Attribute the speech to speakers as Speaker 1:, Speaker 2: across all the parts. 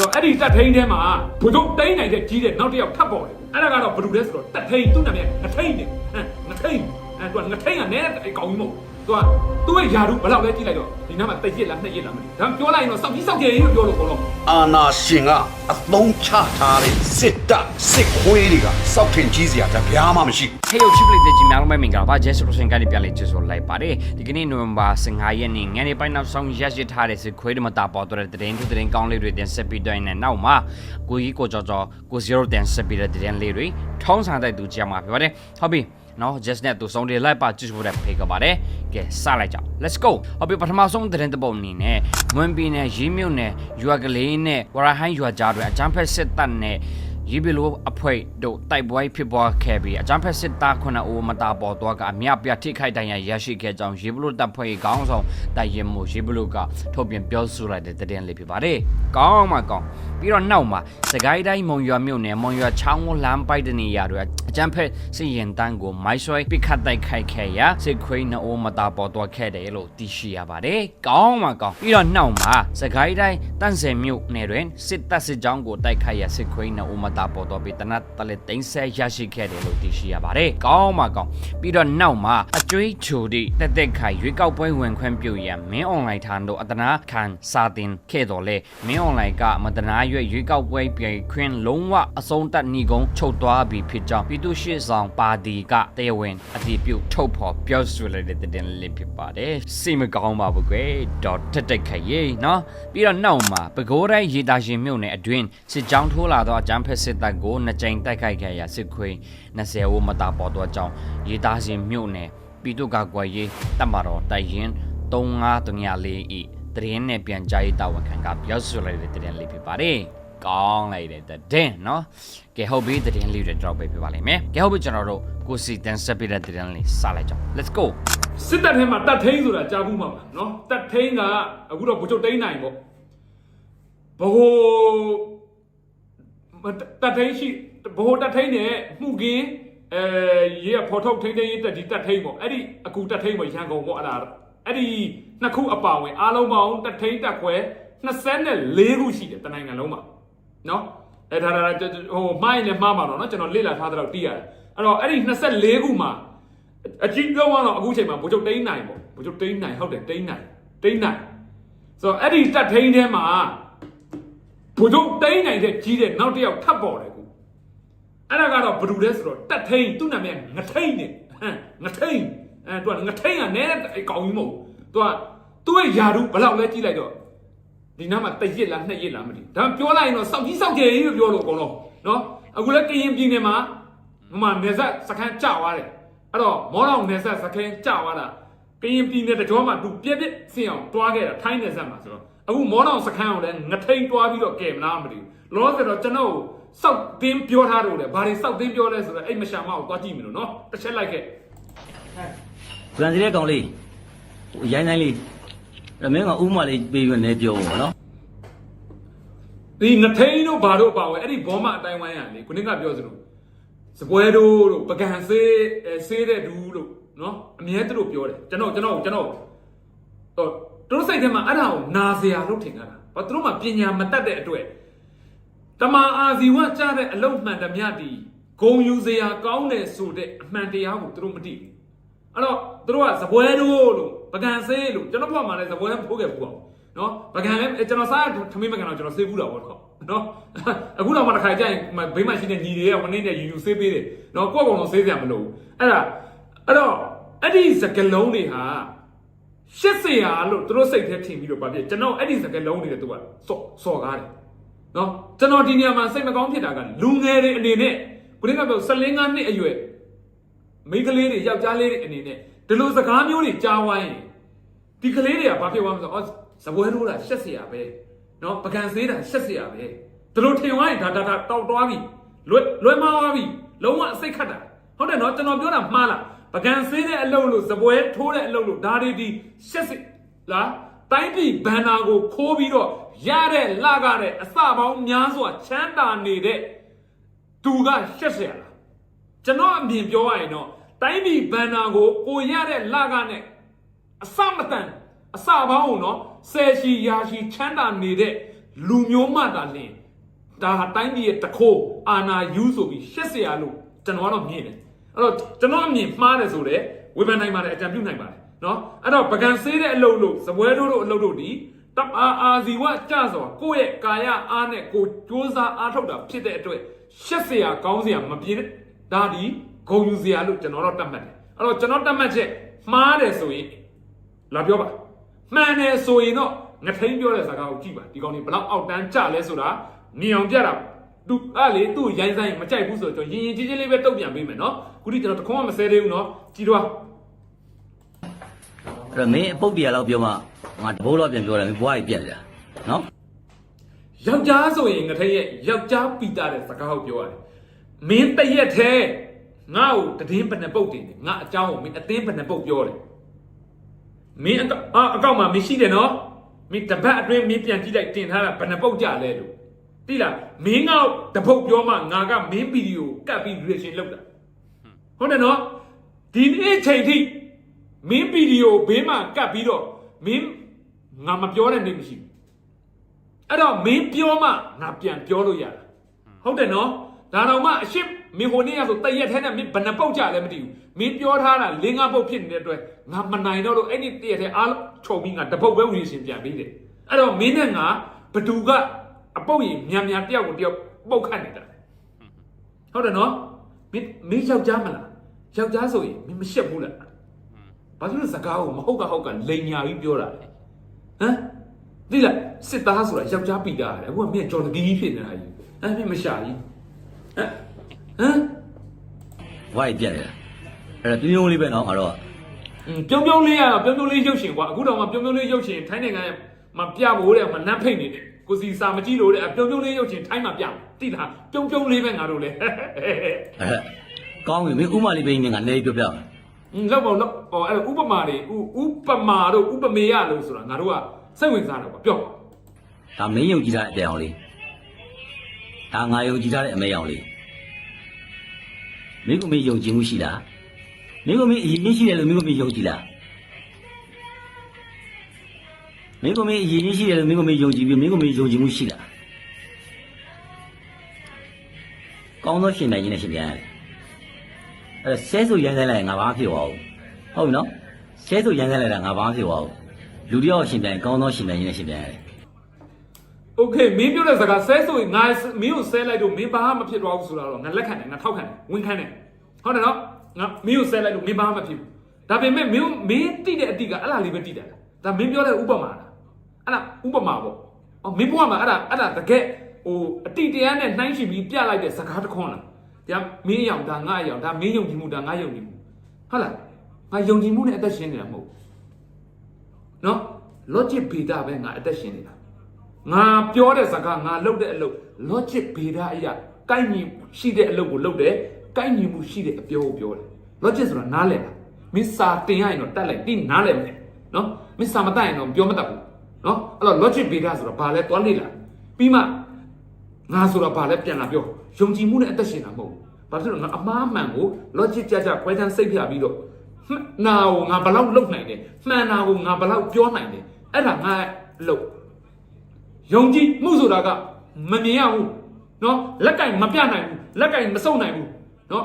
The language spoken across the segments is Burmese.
Speaker 1: တော့အဲ့ဒီတက်ထိန်ထဲမှာဘုံတိန်နိုင်တဲ့ကြီးတဲ့နောက်တစ်ယောက်ထပ်ပေါ်တယ်အဲ့ဒါကတော့ဘယ်သူလဲဆိုတော့တက်ထိန်သူ့နာမည်ငထိန်နေဟမ်ငထိန်အဲ့သူကငထိန်ကနဲအကောင်ကြီးမဟုတ် သူကသူ့ရဲ့ယာရုဘယ်လောက်လဲကြည့်လိုက်တော့ဒီနားမှာတစ်ရက်လားနှစ်ရက်လားမသိဘူးဒါပြောလိုက်ရင်တော့စောက်ကြီးစောက်ကြရင်လို့ပြောလို့ခေါ်တော့
Speaker 2: အာနာရှင်ကအသုံးချထားတဲ့စစ်တပ်စစ်ခွေးတွေကစောက်ထင်ကြီးစရာတပြားမှမရှိဘူး
Speaker 3: ဟေးယိုချစ်ပလေးတဲ့ကြီးများလုံးပဲမင်္ဂလာပါဂျက်ဆိုလို့ရှင်ကနေပြလေးကျေဆိုလိုက်ပါတယ်ဒီကနေ့နိုဝင်ဘာ15ရက်နေ့ညနေပိုင်းနောက်ဆုံးရက်ရှိထားတဲ့စစ်ခွေးတွေမတာပေါ်တော့တဲ့တရင်သူတရင်ကောင်းလေးတွေတင်ဆက်ပြီးတော့နေနောက်မှာကိုကြီးကိုကြော်ကြော်ကို0တင်ဆက်ပြီးတဲ့တရင်လေးတွေထုံးဆောင်တဲ့သူကြမှာဖြစ်ပါတယ်ဟုတ်ပြီ နော် just နဲ့သူဆုံးတွေလိုက်ပါကြည့်ဖို့တဲ့ဖေးကပါတယ်ကဲစလိုက်ကြအောင် let's go ဟုတ်ပြီပထမဆုံးတရင်တပုံအနေနဲ့မွန်ပြည်နယ်ရေးမြုပ်နယ်ရွာကလေးနဲ့ဝရဟန်ရွာကြားတွေအချမ်းဖက်စစ်တပ်နဲ့ရီဘီလိုအဖွဲ့တို့တိုက်ပွဲဖြစ်ပွားခဲ့ပြီးအကြမ်းဖက်စစ်သားခုနှစ်ဦးမတာပေါ်တော့ကအမြပြထိခိုက်ဒဏ်ရာရရှိခဲ့ကြောင်းရီဘီလိုတပ်ဖွဲ့ခေါင်းဆောင်တိုက်ရင်မှုရီဘီလိုကထုတ်ပြန်ပြောဆိုလိုက်တဲ့တဲ့လေးဖြစ်ပါတယ်။ကောင်းမှကောင်း ပြီးတော့နောက်မှာစကိုင်းတိုင်းမုံရွာမြို့နယ်မုံရွာချောင်းကိုလမ်းပိုက်တဲ့နေရာတွေအကြမ်းဖက်စစ်ရင်တန်းကိုမိုင်းဆွဲပစ်ခတ်တိုက်ခိုက်ခဲ့ရာစစ်ခွေးနှစ်ဦးမတာပေါ်တော့ခဲ့တယ်လို့သိရှိရပါတယ်။ကောင်းမှကောင်းပြီးတော့နောက်မှာစကိုင်းတိုင်းတန့်စင်မြို့နယ်တွင်စစ်တပ်စစ်ကြောင်းကိုတိုက်ခိုက်ရာစစ်ခွေးနှစ်ဦးမတာပေါ်တော့ပြီးတနတ်တလက်သိမ်းဆဲရရှိခဲ့တယ်လို့သိရှိရပါတယ်။ကောင်းမှကောင်းပြီးတော့နောက်မှာအကျွေးချိုတိတက်တက်ခိုင်ရွေးကောက်ပွဲဝင်ခွင့်ပြုရန်မင်းအွန်လိုင်းထံတို့အတနာခံစာတင်ခဲ့တော်လဲမင်းအွန်လိုင်းကမတနာရွေရွေးကောက်ပွဲပြည်ခွင့်လုံးဝအဆုံးတတ်ညီကုန်းချုပ်သွားပြီဖြစ်ကြောင်းပြည်သူ့ရှေ့ဆောင်ပါတီကတရားဝင်အတည်ပြုထုတ်ဖော်ပြောဆိုလိုက်တဲ့တဲ့လေးဖြစ်ပါတယ်။စိတ်မကောင်းပါဘူးကွယ်။ဒေါ်တက်တက်ခိုင်ရေနော်ပြီးတော့နောက်မှာပဲခူးတိုင်းရေတာရှင်မြို့နယ်အတွင်းစစ်ကြောင်းထိုးလာသောအကြမ်းဖက်စစ်တပ်ကိုနှစ်ကြိမ်တိုက်ခိုက်ခဲ့ရာစစ်ခွေး20ဦးမတာပေါ်တော့ကြောင်းရေတာရှင်မြို့နယ်ပြည်သူ့ကာကွယ်ရေးတပ်မတော်တိုင်ရင်3534ဤ တရင်နဲ့ပြန်ကြားရေးတာဝန်ခံကပြောဆိုလိုက်တဲ့တဲ့လေးဖြစ်ပါတယ်။ကောင်းလိုက်တဲ့တဲ့နော်ကဲဟုတ်ပြီတဲ့လေးတွေတော့ပဲပြပါလိမ့်မယ်ကဲဟုတ်ပြီကျွန်တော်တို့ကိုစီတန်ဆက်ပြတဲ့တဲ့လေးစလိုက်ကြအောင် let's go
Speaker 1: စစ်တပ်ထဲမှာတက်ထိန်ဆိုတာကြားဘူးမှာပါနော်တက်ထိန်ကအခုတော့ဘုချုပ်တိန်နိုင်ပေါ့ဘဟိုတက်ထိန်ရှိဘဟိုတက်ထိန်နဲ့မှုကင်းအဲရေဖော်ထုတ်ထိန်ထိန်ရေးတက်ဒီတက်ထိန်ပေါ့အဲ့ဒီအကူတက်ထိန်ပေါ့ရန်ကုန်ပေါ့အဲ့ဒါ အဲ့ဒီနှစ်ခုအပါဝင်အားလုံးပေါင်းတက်ထိန်တက်ခွဲ24ခုရှိတယ်တနိုင်ငံလုံးမှာနော်အဲ့ဒါဒါဟိုမိုင်းနဲ့မှားပါတော့နော်ကျွန်တော်လေ့လာထားတဲ့တော့သိရတယ်အဲ့တော့အဲ့ဒီ24ခုမှာအကြီးပြောကတော့အခုချိန်မှာဘုချုပ်တိန်းနိုင်ပေါ့ဘုချုပ်တိန်းနိုင်ဟုတ်တယ်တိန်းနိုင်တိန်းနိုင်ဆိုတော့အဲ့ဒီတက်ထိန်းထဲမှာဘုချုပ်တိန်းနိုင်တဲ့ကြီးတဲ့နောက်တစ်ယောက်ထပ်ပေါ်တယ်ခုအဲ့ဒါကတော့ဘယ်သူလဲဆိုတော့တက်ထိန်းသူ့နာမည်ငထိန်းနေဟမ်ငထိန်း အဲသူကငထိန်းကနဲအကောင်ကြီးမဟုတ်သူကသူ့ရဲ့ယာရုဘယ်လောက်လဲကြည့်လိုက်တော့ဒီနားမှာတစ်ရက်လားနှစ်ရက်လားမသိဘူးဒါပြောလိုက်ရင်တော့စောက်ကြီးစောက်ကြရင်လို့ပြောလို့အကုန်လုံးနော်အခုလည်းကရင်ပြည်နယ်မှာဟိုမှာနေဆက်စခန်းကျသွားတယ်အဲ့တော့မောတော်နယ်ဆက်စခင်းကြသွားတာကရင်ပြည်နယ်တကြောမှာသူပြက်ပြက်ဆင်အောင်တွားခဲ့တာထိုင်းနယ်ဆက်မှာဆိုတော့အခုမောတော်စခန်းကိုလည်းငထိန်တွားပြီးတော့ကဲမလားမသိဘူးလောလောဆယ်တော့ကျွန်တော်စောက်တင်းပြောထားတော့လေဘာတွေစောက်တင်းပြောလဲဆိုတော့အဲ့မရှာမကိုတွားကြည့်မလို့နော်တစ်ချက်လိုက်ခဲ့
Speaker 4: ဗန်စီတဲ့ကောင်လေးဟိုရိုင်းတိုင်းလေးအဲ့မင်းကဥမာလေးပေးပြီးနေပြောပါနော်
Speaker 1: ဒီငထိန်တို့ဘာတို့ပါဝဲအဲ့ဒီဘောမအတိုင်းဝိုင်းရလေခုနကပြောစလို့စပွဲတို့တို့ပကံဆေးအဲဆေးတဲ့ဒူးတို့နော်အမြဲသူတို့ပြောတယ်ကျွန်တော်ကျွန်တော်ကျွန်တော်တော့သူတို့စိတ်ထဲမှာအဲ့ဒါကိုနာစရာလို့ထင်ကြတာ။ဘာသူတို့မှပညာမတတ်တဲ့အတွက်တမာအာဇီဝကြားတဲ့အလုံးမှန်တမျှတီဂုံယူစရာကောင်းတယ်ဆိုတဲ့အမှန်တရားကိုသူတို့မသိဘူး။ အဲ့တော့သူတို့ကဇပွဲတို့လို့ပကံဆေးလို့ကျွန်တော်ဘုရားမှာလည်းဇပွဲဖိုးခဲ့ဘူးပေါ့။နော်ပကံလည်းကျွန်တော်စားထမင်းပကံတော့ကျွန်တော်ဆေးဘူးတာပေါ့နော်။နော်အခုတော့မှတစ်ခါကြရင်ဘေးမှာရှိတဲ့ညီတွေကဝင်းနေတဲ့ယူယူဆေးပေးတယ်။နော်ကိုယ့်ကောင်လုံးဆေးစရာမလိုဘူး။အဲ့ဒါအဲ့တော့အဲ့ဒီစကလုံးတွေဟာရှစ်စရာလို့သူတို့စိတ်ထဲထင်ပြီးတော့ဗာပြကျွန်တော်အဲ့ဒီစကားလုံးတွေလည်းသူကစော့စော်ကားတယ်နော်ကျွန်တော်ဒီနေရာမှာစိတ်မကောင်းဖြစ်တာကလူငယ်တွေအနေနဲ့ခုနကပြော14ငါနှစ်အရွယ် မိန်းကလေးတွေယောက်ျားလေးတွေအနေနဲ့ဒီလိုစကားမျိုးတွေကြားဝိုင်းဒီကလေးတွေကဘာဖြစ်သွားမလဲဆိုတော့ဇပွဲထိုးတာရှက်စရာပဲနော်ပကံဆေးတာရှက်စရာပဲဒီလိုထင်ဝိုင်းဒါဒါဒါတောက်သွားပြီလွယ်လွယ်မသွားပြီလုံးဝအစိတ်ခတ်တာဟုတ်တယ်နော်ကျွန်တော်ပြောတာမှားလား ပကံဆေးတဲ့အလုပ်လို့ဇပွဲထိုးတဲ့အလုပ်လို့ဒါတွေဒီရှက်စစ်လားတိုင်းပြည်ဘန်နာကိုခိုးပြီးတော့ရတဲ့လကတဲ့အစပေါင်းများစွာချမ်းသာနေတဲ့သူကရှက်เสียလားကျွန်တော်အမြင်ပြောရရင်တော့ တိုင်းပြည်ဘန္နာကိုကိုရတဲ့လကနဲ့အစမတန်အစပေါင်းအောင်နော်ဆယ်ရှိရာရှိချမ်းသာနေတဲ့လူမျိုးမှသာလင်ဒါဟာတိုင်းပြည်ရဲ့တခိုးအာနာယူဆိုပြီးရှက်စရာလို့ကျွန်တော်ကတော့မြင်တယ်အဲ့တော့ကျွန်တော်အမြင်မှားတယ်ဆိုတော့ဝေဖန်နိုင်ပါတယ်အကြံပြုနိုင်ပါတယ်နော်အဲ့တော့ပကံဆေးတဲ့အလုပ်လို့စပွဲတို့တို့အလုပ်တို့ဒီတပအာအာဇီဝကြဆိုကိုယ့်ရဲ့ကာယအားနဲ့ကိုစ조사အားထုတ်တာဖြစ်တဲ့အတွက်ရှက်စရာကောင်းစရာမပြေဒါဒီ ဂုံယူစရာလို့ကျွန်တော်တော့တတ်မှတ်တယ်အဲ့တော့ကျွန်တော်တတ်မှတ်ချက်မှားတယ်ဆိုရင်လာပြောပါမှန်တယ်ဆိုရင်တော့ငထိန်ပြောတဲ့စကားကိုကြည့်ပါဒီကောင်นี่ဘလောက်အောက်တန်းကြလဲဆိုတာမြင်အောင်ပြတာသူအဲ့လေသူ့ရိုင်းဆိုင်မကြိုက်ဘူးဆိုတော့ကျွန်တော်ရင်ရင်ချင်းချင်းလေးပဲတုတ်ပြန်ပေးမယ်နော်ခုထိကျွန်တော်တခုမှမဆဲသေးဘူးနော်ကြည်တော့
Speaker 4: အဲ့တော့မင်းအပုတ်ပြရလောက်ပြောမှငါတဘိုးတော့ပြန်ပြောတယ်မင်းဘွားကြီးပြက်လာနော်
Speaker 1: ယောက်ျားဆိုရင်ငထိန်ရဲ့ယောက်ျားပီတာတဲ့စကားကိုပြောရတယ်မင်းတရက်သေး ငါ့ကိုတည်င်းပဏပုတ်တင်တယ်ငါအကြောင်းကိုမင်းအသင်းပဏပုတ်ပြောတယ်မင်းအအကောက်မှာမရှိတယ်နော်မင်းတပတ်အတွင်းမင်းပြန်ကြည့်လိုက်တင်ထားတာဘဏပုတ်ကြလဲလို့တိလားမင်းကတပုတ်ပြောမှငါကမင်းဗီဒီယိုကတ်ပြီး reaction လုပ်တာဟုတ်တယ်နော်ဒီနေ့ချိန်ထိမင်းဗီဒီယိုဘေးမှာကတ်ပြီးတော့မင်းငါမပြောတဲ့နေ့မရှိဘူးအဲ့တော့မင်းပြောမှငါပြန်ပြောလို့ရတာဟုတ်တယ်နော်ဒါတော့မှအရှိ မင်းဟိုနေ့ကဆိုတရက်ထဲနဲ့မင်းဘယ်နှပုတ်ကြလဲမသိဘူးမင်းပြောထားတာ၄၅ပုတ်ဖြစ်နေတဲ့အတွက်ငါမနိုင်တော့လို့အဲ့ဒီတရက်ထဲအားလုံးခြုံပြီးငါတပုတ်ပဲ reaction ပြန်ပေးတယ်အဲ့တော့မင်းနဲ့ငါဘသူကအပုတ်ရင်မြန်မြန်တယောက်ကိုတယောက်ပုတ်ခတ်နေတာဟုတ်တယ်နော်မင်းမင်းယောက်ျားမလားယောက်ျားဆိုရင်မင်းမရှက်ဘူးလားဘာလို့လဲစကားကိုမဟုတ်ကဟုတ်ကလိန်ညာပြီးပြောတာလဲဟမ်ဒီလားစစ်သားဆိုတာယောက်ျားပီတာရတယ်အခုကမင်းကြော်တကီကြီးဖြစ်နေတာကြီးအဲ့မင်းမရှာကြီးဟမ် ဟမ်
Speaker 4: ဝိုက်ပြက်တယ်အဲ့ဒါပြင်းပြင်းလေးပဲနော်ငါတော့
Speaker 1: ပြုံးပြုံးလေးရပြုံးပြုံးလေးရုပ်ရှင်ကွာအခုတော့မှပြုံးပြုံးလေးရုပ်ရှင်ထိုင်းနိုင်ငံမှာပြဖို့တဲ့မနှမ်းဖိတ်နေတယ်ကိုစီစာမကြည့်လို့တဲ့ပြုံးပြုံးလေးရုပ်ရှင်ထိုင်းမှာပြတိလားပြုံးပြုံးလေးပဲငါတို့လေ
Speaker 4: ကောင်းပြီမင်းဥမာလေးပဲငါလည်းပြောပြမယ်
Speaker 1: လောက်ပေါ့လောက်ဟောအဲ့ဥပမာတွေဥပမာတို့ဥပမေရလို့ဆိုတာငါတို့ကစိတ်ဝင်စားတော့ပြော
Speaker 4: ဒါမင်းယုံကြည်တာတဲ့အအောင်လေးဒါငါယုံကြည်တာတဲ့အမေအောင်လေး မင်းကမင်းယုံကြည်မှုရှိလားမင်းကမင်းအရင်ရှိတယ်လို့မင်းကမင်းယုံကြည်လားမင်းကမင်းအရင်ရှိတယ်လို့မင်းကမင်းယုံကြည်ပြီးမင်းကမင်းယုံကြည်မှုရှိလားကောင်းသောရှင်နိုင်ခြင်းနဲ့ရှင်ပြန်ရတယ်အဲ့ဆဲဆိုရမ်းဆိုင်လိုက်ငါဘာဖြစ်သွားဘူးဟုတ်ပြီနော်ဆဲဆိုရမ်းဆိုင်လိုက်တာငါဘာဖြစ်သွားဘူးလူတယောက်ရှင်ပြန်ကောင်းသောရှင်နိုင်ခြင်းနဲ့ရှင်ပြန်ရတယ်
Speaker 1: โอเคမင်းပြောတဲ့စကားဆဲဆိုရင်ငါမင်းကိုဆဲလိုက်တော့မင်းဘာမှမဖြစ်တော့ဘူးဆိုတာတော့ငါလက်ခံတယ်ငါထောက်ခံတယ်ဝန်ခံတယ်ဟုတ်တယ်နော်ငါမင်းကိုဆဲလိုက်လို့မင်းဘာမှမဖြစ်ဘူးဒါပေမဲ့မင်းမင်းတိတဲ့အတိကအဲ့လားလေးပဲတိတာဒါမင်းပြောတဲ့ဥပမာလားအဲ့ဒါဥပမာပေါ့အော်မင်းဘွားမှာအဲ့ဒါအဲ့ဒါတကယ်ဟိုအတိတရားနဲ့နှိုင်းရှင်ပြီးပြလိုက်တဲ့စကားတစ်ခွန်းလားဒါမင်းရောက်ဒါငါရောက်ဒါမင်းယုံကြည်မှုဒါငါယုံကြည်မှုဟုတ်လားငါယုံကြည်မှုနဲ့အသက်ရှင်နေတာမဟုတ်ဘူးနော် logic beta ပဲငါအသက်ရှင်နေတာ ငါပြောတဲ့စကားငါလုပ်တဲ့အလုပ် logic ဗေဒအရာကိုက်ညီရှိတဲ့အလုပ်ကိုလုပ်တယ်ကိုက်ညီမှုရှိတဲ့အပြောကိုပြောတယ် logic ဆိုတာနားလည်တာမင်းစာတင်ရရင်တော့တက်လိုက်တင်းနားလည်မယ်နော်မင်းစာမတတ်ရင်တော့ပြောမတတ်ဘူးနော်အဲ့တော့ logic ဗေဒဆိုတာဘာလဲသွားလေ့လာပြီးမှငါဆိုတာဘာလဲပြန်လာပြောယုံကြည်မှုနဲ့အသက်ရှင်တာမဟုတ်ဘူးဘာဖြစ်လို့ငါအမားမှန်ကို logic ကြကြခွဲခြမ်းစိတ်ဖြာပြီးတော့မှန်နာကိုငါဘယ်လောက်လုပ်နိုင်တယ်မှန်နာကိုငါဘယ်လောက်ပြောနိုင်တယ်အဲ့ဒါငါလုပ် ယုံကြည်မှုဆိုတာကမမြင်ရဘူးเนาะလက်ကင်မပြနိုင်ဘူးလက်ကင်မစုံနိုင်ဘူးเนาะ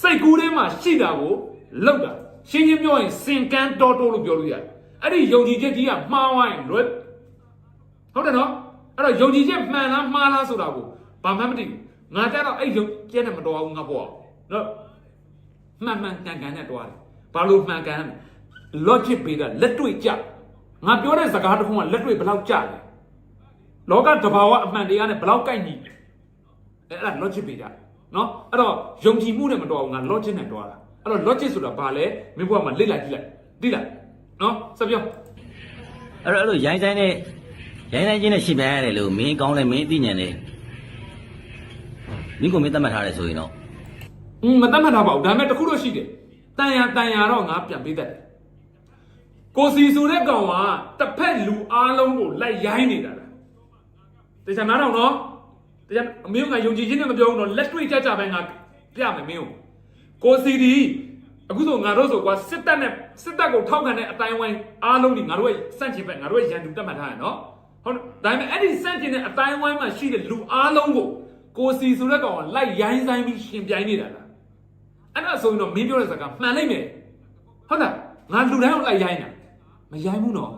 Speaker 1: စိတ်ကူးထဲမှာရှိတာကိုလောက်တာရှင်းရှင်းပြောရင်စင်ကန်းတော်တော်လို့ပြောလို့ရတယ်အဲ့ဒီယုံကြည်ချက်ကြီးကမှားဝိုင်းလွယ်ဟုတ်တယ်เนาะအဲ့တော့ယုံကြည်ချက်မှန်လားမှားလားဆိုတာကိုဘာမှမသိဘူးငါကြတော့အဲ့ယုံကျဲနဲ့မတော်ဘူးငါပေါ့เนาะမှန်မှန်ကန်ကန်နဲ့တွားတယ်ဘာလို့မှန်ကန် logic ပေးတာလက်တွေ့ကြငါပြောတဲ့စကားတစ်ခုကလက်တွေ့ဘယ်လောက်ကြလဲ လောကတဘာဝအမှန်တရားနဲ့ဘယ်လောက်ကိုက်ညီလဲအဲ့အဲ့ဒါ logic ပေးတာနော်အဲ့တော့ယုံကြည်မှုနဲ့မတော်ဘူးငါ logic နဲ့တော်တာအဲ့တော့ logic ဆိုတာဘာလဲမင်းဘုရားမှာလေ့လာကြည့်လိုက်သိလားနော်စပြော
Speaker 4: အဲ့တော့အဲ့လိုရိုင်းဆိုင်နဲ့ရိုင်းဆိုင်ချင်းနဲ့ရှင်ပြန်ရတယ်လို့မင်းကောင်းတယ်မင်းအသိဉာဏ်နဲ့မင်းကိုမင်းသတ်မှတ်ထားတယ်ဆိုရင်တော့
Speaker 1: อืมမတတ်မှတ်ထားပါဘူးဒါပေမဲ့တစ်ခုတော့ရှိတယ်တန်ရတန်ရတော့ငါပြန်ပေးတတ်တယ်ကိုစီဆိုတဲ့ကောင်ကတစ်ဖက်လူအားလုံးကိုလိုက်ရိုင်းနေတာလား တခြားနားတော့နော်တခြားအမေကယုံကြည်ခြင်းနဲ့မပြောဘူးနော်လက်တွေ့ကြကြပဲငါပြမယ်မင်းကိုကိုစီဒီအခုဆိုငါတို့ဆိုကွာစစ်တပ်နဲ့စစ်တပ်ကိုထောက်ခံတဲ့အတိုင်းဝိုင်းအားလုံးนี่ငါတို့ရဲ့စန့်ကျင်ဘက်ငါတို့ရဲ့ရန်သူတက်မှတ်ထားရနော်ဟဟုတ်တယ်ဒါပေမဲ့အဲ့ဒီစန့်ကျင်တဲ့အတိုင်းဝိုင်းမှာရှိတဲ့လူအားလုံးကိုကိုစီဆိုတဲ့ကောင်ကလိုက်ရိုင်းဆိုင်ပြီးရှင်ပြိုင်နေတာလားအဲ့ဒါဆိုရင်တော့မင်းပြောတဲ့စကားမှန်လိုက်မယ်ဟုတ်လားငါလူတိုင်းကိုလိုက်ရိုင်းတာမရိုင်းဘူးနော်